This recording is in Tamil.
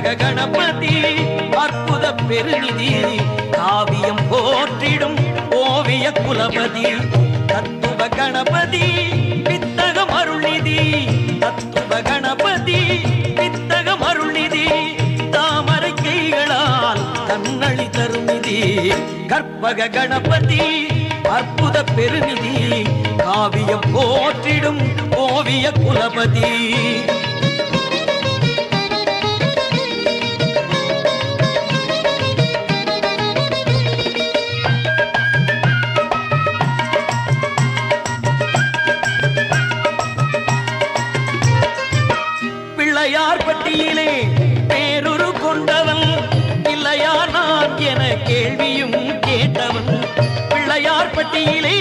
கற்பக கணபதி அற்புத பெருநிதி காவியம் போற்றிடும் ஓவிய குலபதி. தத்துவ கணபதி வித்தகம் அருள்நிதி. தத்துவ கணபதி வித்தகம் அருள்நிதி. தாமரை கைகளால் தன்னழி தருநிதி கற்பக கணபதி அற்புத பெருநிதி. காவியம் போற்றிடும் ஓவிய குலபதி. பிள்ளையார் பட்டியிலே பேருரு கொண்டவன். பிள்ளையார் நான் என கேள்வியும் கேட்டவன். பிள்ளையார் பட்டியிலே